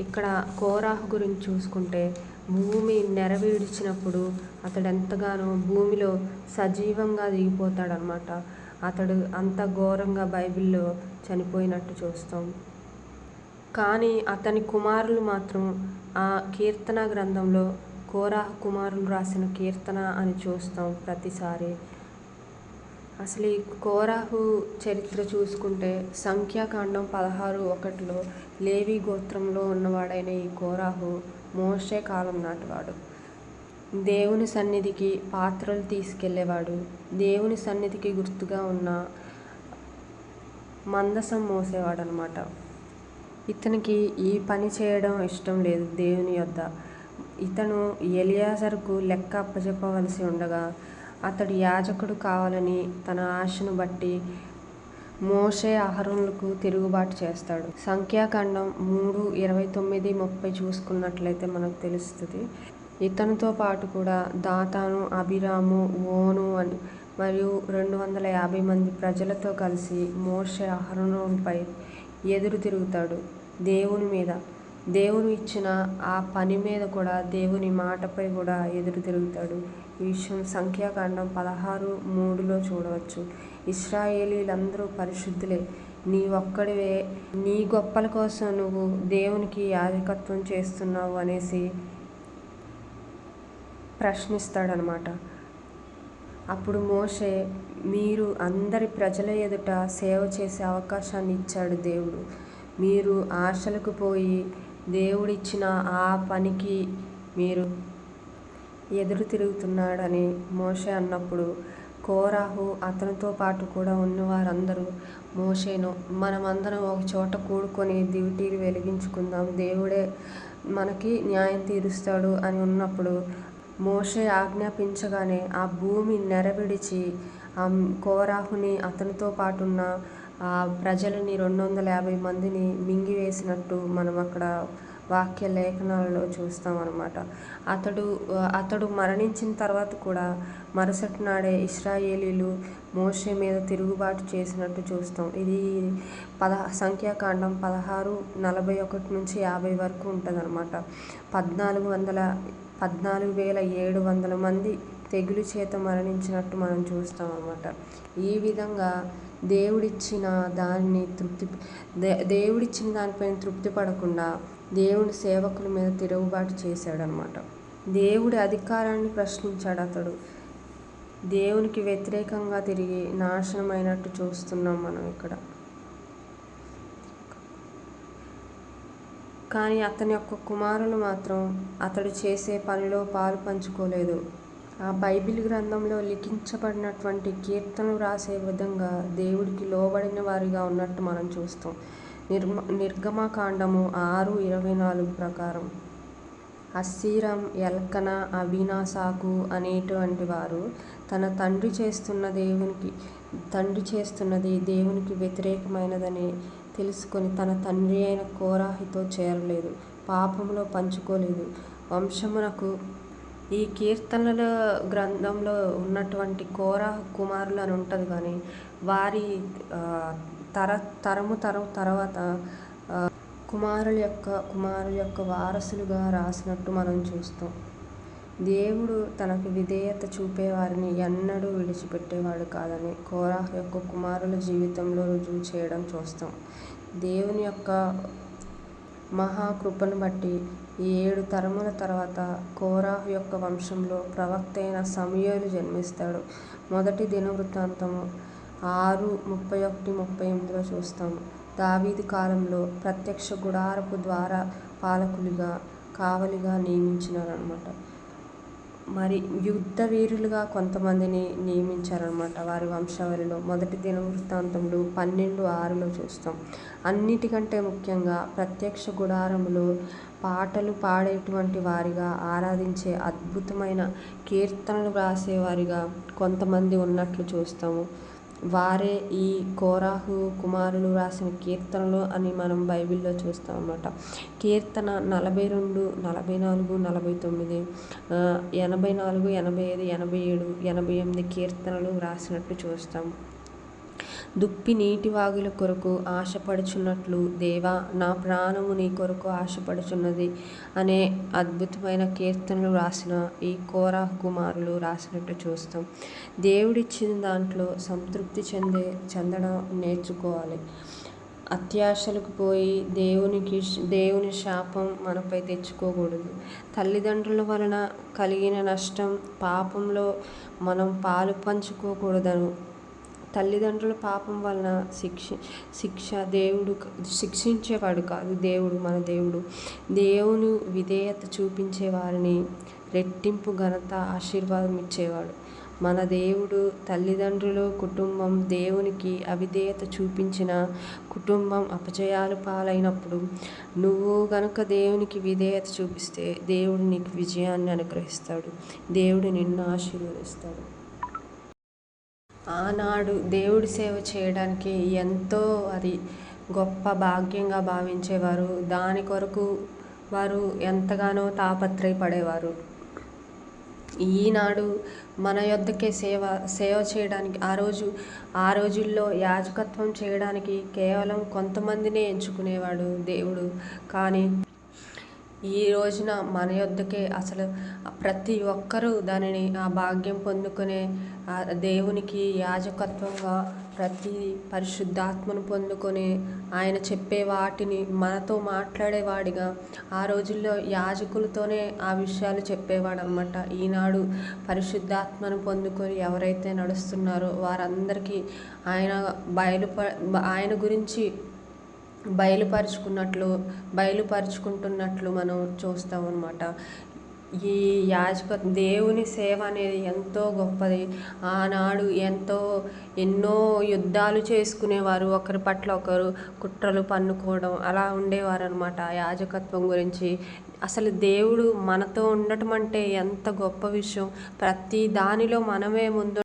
ఇక్కడ కోరాహు గురించి చూసుకుంటే భూమి నెరవేర్చినప్పుడు అతడు ఎంతగానో భూమిలో సజీవంగా దిగిపోతాడనమాట. అతడు అంత ఘోరంగా బైబిల్లో చనిపోయినట్టు చూస్తాం. కానీ అతని కుమారులు మాత్రం ఆ కీర్తన గ్రంథంలో కోరాహ కుమారులు రాసిన కీర్తన అని చూస్తాం ప్రతిసారి. అసలు ఈ కోరాహు చరిత్ర చూసుకుంటే సంఖ్యాకాండం పదహారు ఒకటిలో లేవి గోత్రంలో ఉన్నవాడైన ఈ కోరాహు మోషే కాలం నాటివాడు దేవుని సన్నిధికి పాత్రలు తీసుకెళ్ళేవాడు దేవుని సన్నిధికి గుర్తుగా ఉన్న మందసం మోసేవాడు అనమాట ఇతనికి ఈ పని చేయడం ఇష్టం లేదు దేవుని యొద్ద. ఇతను ఎలియాజర్కు లెక్క అప్పచెప్పవలసి ఉండగా అతడు యాజకుడు కావాలని తన ఆశను బట్టి మోషే అహరోనులకు తిరుగుబాటు చేస్తాడు. సంఖ్యాకాండం మూడు ఇరవై తొమ్మిది ముప్పై చూసుకున్నట్లయితే మనకు తెలుస్తుంది. ఇతనితో పాటు కూడా దాతాను అభిరాము ఓను అని మరియు రెండు వందల యాభై మంది ప్రజలతో కలిసి మోషే ఆహరణపై ఎదురు తిరుగుతాడు దేవుని మీద. దేవుని ఇచ్చిన ఆ పని మీద కూడా దేవుని మాటపై కూడా ఎదురు తిరుగుతాడు. ఈ విషయం సంఖ్యాకాండం పదహారు మూడులో చూడవచ్చు. ఇస్రాయేలీలందరూ పరిశుద్ధులే. నీ ఒక్కడివే నీ గొప్పల కోసం నువ్వు దేవునికి యాజకత్వం చేస్తున్నావు అనేసి ప్రశ్నిస్తాడనమాట. అప్పుడు మోషే మీరు అందరి ప్రజల ఎదుట సేవ చేసే అవకాశాన్ని ఇచ్చాడు దేవుడు. మీరు ఆశలకు పోయి దేవుడిచ్చిన ఆ పనికి మీరు ఎదురు తిరుగుతున్నాడని మోషే అన్నప్పుడు కోరాహు అతనితో పాటు కూడా ఉన్న వారందరూ మోషేను మనమందరం ఒక చోట కూడుకొని డ్యూటీలు వెలిగించుకుందాం దేవుడే మనకి న్యాయం తీరుస్తాడు అని ఉన్నప్పుడు మోషే ఆజ్ఞాపించగానే ఆ భూమి నెరవిడిచి ఆ కోరాహుని అతనితో పాటున్న ప్రజలని రెండు వందల యాభై మందిని మింగివేసినట్టు మనం అక్కడ వాక్య లేఖనాలలో చూస్తాం అనమాట అతడు అతడు మరణించిన తర్వాత కూడా మరుసటి నాడే ఇస్రాయేలీలు మోషే మీద తిరుగుబాటు చేసినట్టు చూస్తాం. ఇది పద సంఖ్యాకాండం పదహారు నలభై ఒకటి నుంచి యాభై వరకు ఉంటుందన్నమాట. పద్నాలుగు వందల పద్నాలుగు వేల ఏడు వందల మంది తెగులు చేత మరణించినట్టు మనం చూస్తాం అన్నమాట ఈ విధంగా దేవుడిచ్చిన దాన్ని తృప్తి దే దేవుడిచ్చిన దానిపైన తృప్తి పడకుండా దేవుని సేవకుల మీద తిరుగుబాటు చేశాడనమాట. దేవుడి అధికారాన్ని ప్రశ్నించాడు అతడు. దేవునికి వ్యతిరేకంగా తిరిగి నాశనమైనట్టు చూస్తున్నాం మనం ఇక్కడ. కానీ అతని యొక్క కుమారులు మాత్రం అతడు చేసే పనిలో పాలు పంచుకోలేదు. బైబిల్ గ్రంథంలో లిఖించబడినటువంటి కీర్తనలు రాసే విధంగా దేవుడికి లోబడిన వారిగా ఉన్నట్టు మనం చూస్తాం. నిర్మ నిర్గమకాండము ఆరు ఇరవై నాలుగు ప్రకారం. అస్సీరం ఎల్కన అవినాసాకు అనేటువంటి వారు తన తండ్రి చేస్తున్న దేవునికి తండ్రి చేస్తున్నది దేవునికి వ్యతిరేకమైనదని తెలుసుకొని తన తండ్రి అయిన కోరాహితో చేరలేదు. పాపంలో పంచుకోలేదు. వంశమునకు ఈ కీర్తనల గ్రంథంలో ఉన్నటువంటి కోరా కుమారులు అని ఉంటుంది కానీ వారి తర తరము తరం తర్వాత కుమారుల యొక్క కుమారుల యొక్క వారసులుగా రాసినట్టు మనం చూస్తాం. దేవుడు తనకు విధేయత చూపేవారిని ఎన్నడూ విడిచిపెట్టేవాడు కాదని కోరాహ్ యొక్క కుమారుల జీవితంలో రుజువు చేయడం చూస్తాం. దేవుని యొక్క మహాకృపను బట్టి ఈ ఏడు తరముల తర్వాత కోరాహ్ యొక్క వంశంలో ప్రవక్త అయిన సమయలు జన్మిస్తాడు. మొదటి దినవృత్తాంతము ఆరు ముప్పై ఒకటి ముప్పై ఎనిమిదిలో చూస్తాము. దావీది కాలంలో ప్రత్యక్ష గుడారపు ద్వారా పాలకులుగా కావలిగా నియమించినారనమాట మరి యుద్ధ వీరులుగా కొంతమందిని నియమించారనమాట వారి వంశావళిలో మొదటి దినవృత్తాంతంలో పన్నెండు ఆరులో చూస్తాం. అన్నిటికంటే ముఖ్యంగా ప్రత్యక్ష గుడారములో పాటలు పాడేటువంటి వారిగా ఆరాధించే అద్భుతమైన కీర్తనలు వ్రాసేవారిగా కొంతమంది ఉన్నట్లు చూస్తాము. వారే ఈ కోరాహు కుమారులు రాసిన కీర్తనలు అని మనం బైబిల్లో చూస్తాం అన్నమాట కీర్తన నలభై రెండు నలభై నాలుగు నలభై తొమ్మిది ఎనభై నాలుగు ఎనభై ఐదు ఎనభై ఏడు ఎనభై ఎనిమిది కీర్తనలు రాసినట్టు చూస్తాం. దుప్పి నీటి వాగుల కొరకు ఆశపడుచున్నట్లు దేవా నా ప్రాణము నీ కొరకు ఆశపడుచున్నది అనే అద్భుతమైన కీర్తనలు రాసిన ఈ కోరా కుమారులు రాసినట్టు చూస్తాం. దేవుడిచ్చిన దాంట్లో సంతృప్తి చెందే చెందడం నేర్చుకోవాలి. అత్యాశలకు పోయి దేవునికి దేవుని శాపం మనపై తెచ్చుకోకూడదు. తల్లిదండ్రుల వలన కలిగిన నష్టం పాపంలో మనం పాలు పంచుకోకూడదను. తల్లిదండ్రుల పాపం వలన శిక్ష శిక్ష దేవుడు శిక్షించేవాడు కాదు దేవుడు మన దేవుడు. దేవుని విధేయత చూపించే వారిని రెట్టింపు ఘనత ఆశీర్వాదం ఇచ్చేవాడు. మన దేవుడు తల్లిదండ్రులు కుటుంబం దేవునికి అవిధేయత చూపించిన కుటుంబం అపజయాలు పాలైనప్పుడు నువ్వు గనుక దేవునికి విధేయత చూపిస్తే దేవుడు నీకు విజయాన్ని అనుగ్రహిస్తాడు. దేవుడు నిన్ను ఆశీర్వదిస్తాడు. ఆనాడు దేవుడి సేవ చేయడానికి ఎంతో అది గొప్ప భాగ్యంగా భావించేవారు. దాని కొరకు వారు ఎంతగానో తాపత్రయపడేవారు. ఈనాడు మన యొద్దకే సేవ సేవ చేయడానికి ఆ రోజు ఆ రోజుల్లో యాజకత్వం చేయడానికి కేవలం కొంతమందినే ఎంచుకునేవాడు దేవుడు. కానీ ఈ రోజున మన యొద్దకే అసలు ప్రతి ఒక్కరూ దానిని ఆ భాగ్యం పొందుకునే దేవునికి యాజకత్వంగా ప్రతి పరిశుద్ధాత్మను పొందుకొని ఆయన చెప్పే వాటిని మనతో మాట్లాడేవాడిగా ఆ రోజుల్లో యాజకులతోనే ఆ విషయాలు చెప్పేవాడు అనమాట ఈనాడు పరిశుద్ధాత్మను పొందుకొని ఎవరైతే నడుస్తున్నారో వారందరికీ ఆయన బయలుప ఆయన గురించి బయలుపరుచుకున్నట్లు బయలుపరుచుకుంటున్నట్లు మనం చూస్తాం అన్నమాట ఈ యాజక దేవుని సేవ అనేది ఎంతో గొప్పది. ఆనాడు ఎంతో ఎన్నో యుద్ధాలు చేసుకునేవారు. ఒకరి పట్ల ఒకరు కుట్రలు పన్నుకోవడం అలా ఉండేవారు అనమాట యాజకత్వం గురించి. అసలు దేవుడు మనతో ఉండటం అంటే ఎంత గొప్ప విషయం. ప్రతి దానిలో మనమే ముందు